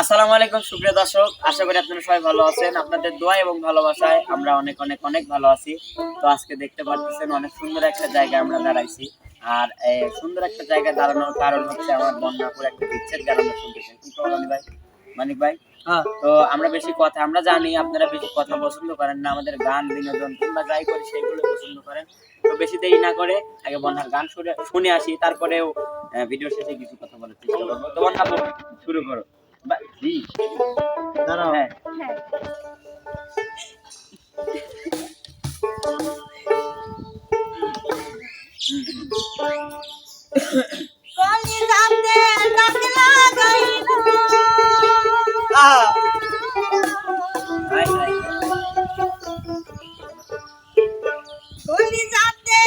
আসসালামু আলাইকুম সুপ্রিয় দর্শক। আশা করি আপনারা সবাই ভালো আছেন। আপনাদের দোয়া এবং ভালোবাসায় আমরা অনেক অনেক অনেক ভালো আছি। তো আজকে দেখতে পাচ্ছেন অনেক সুন্দর একটা জায়গায় আমরা দাঁড়াইছি। আর এই সুন্দর একটা জায়গায় দাঁড়ানোর কারণ হচ্ছে আমার বন্যাপুর একটা বিচ্ছেদ গান শুনতেছেন। কি খবর মানিক ভাই? মানিক ভাই? তো আমরা বেশি কথা আমরা জানি আপনারা বেশি কথা পছন্দ করেন না আমাদের গান বিনোদন কিংবা যাই করি সেইগুলো পছন্দ করেন। তো বেশি দেরি না করে আগে বন্যার গান শুনে শুনে আসি তারপরেও ভিডিও শেষে কিছু কথা বলার চেষ্টা করব। তো বন্যাপুর শুরু করো। বা- জি দাঁড়াও। হ্যাঁ। হুম, হুম। কলিজাতে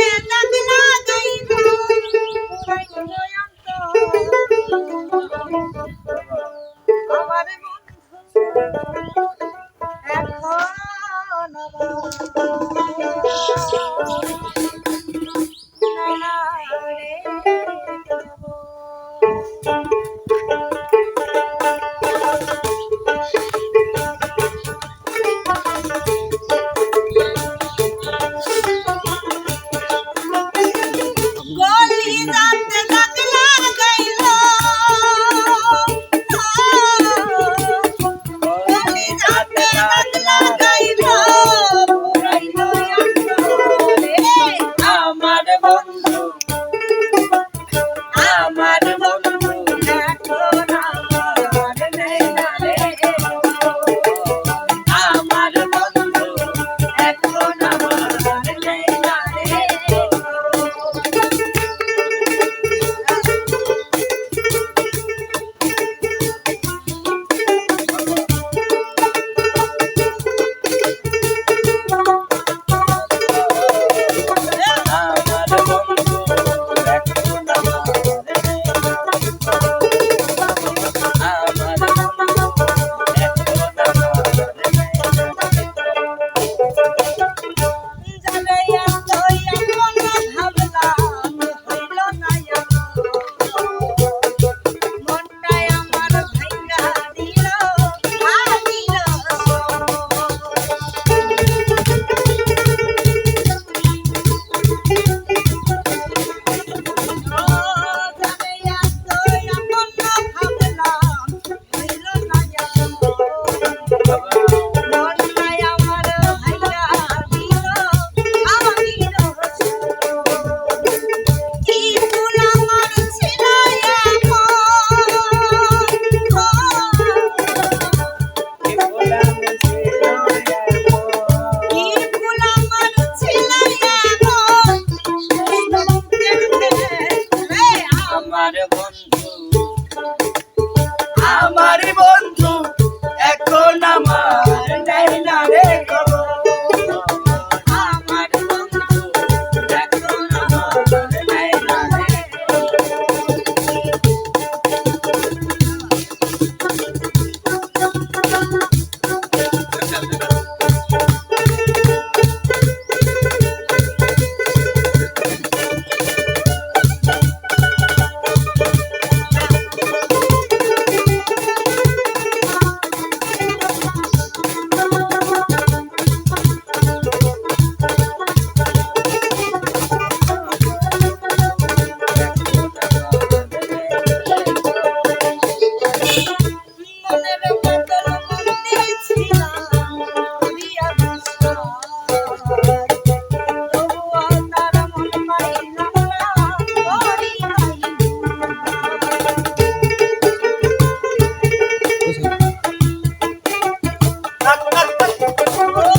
আমার বন্ধু Por favor.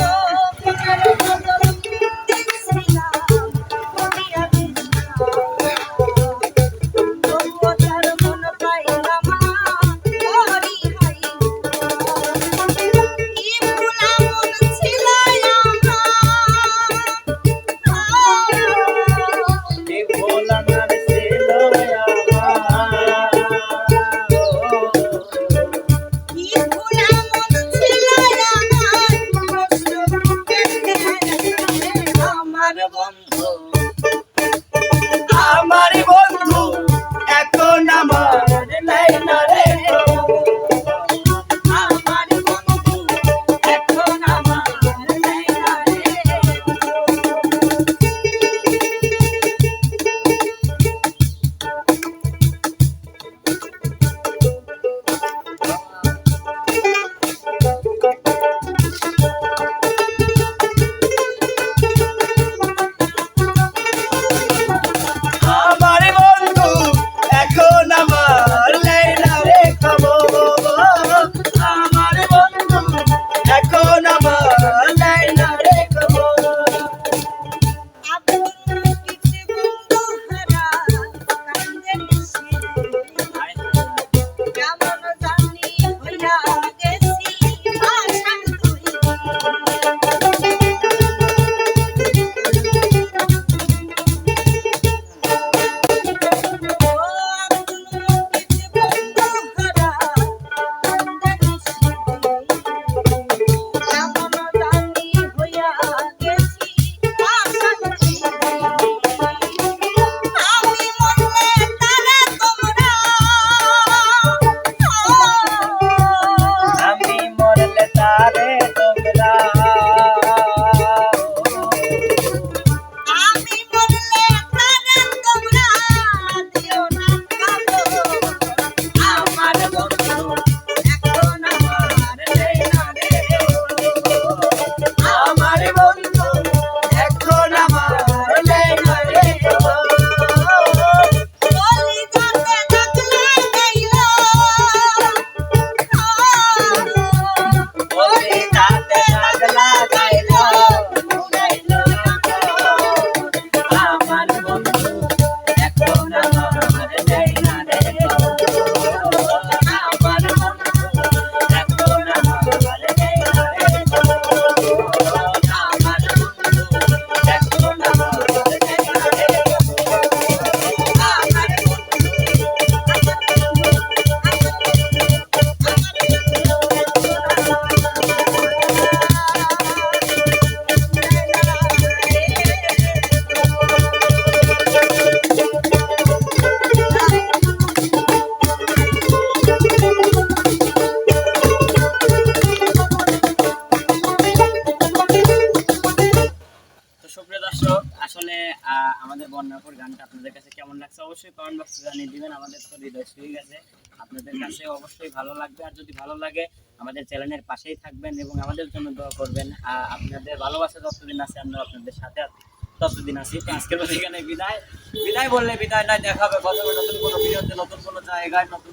কমেন্ট বক্সে জানিয়ে দিবেন, আমাদের তো হৃদয় ছুঁয়ে গেছে। আপনাদের কাছে অবশ্যই ভালো লাগবে, আর যদি ভালো লাগে, আমাদের চ্যানেলের পাশেই থাকবেন এবং আমাদের জন্য দোয়া করবেন। আর আপনাদের ভালোবাসা যতদিন আছে, আমরা আপনাদের সাথে ততদিন আছি। তো আজকের এখানে বিদায়। বিদায় বললে বিদায় নাই দেখা হবে কথা হবে নতুন কোনো ভিডিওতে, নতুন কোনো জায়গায়, নতুন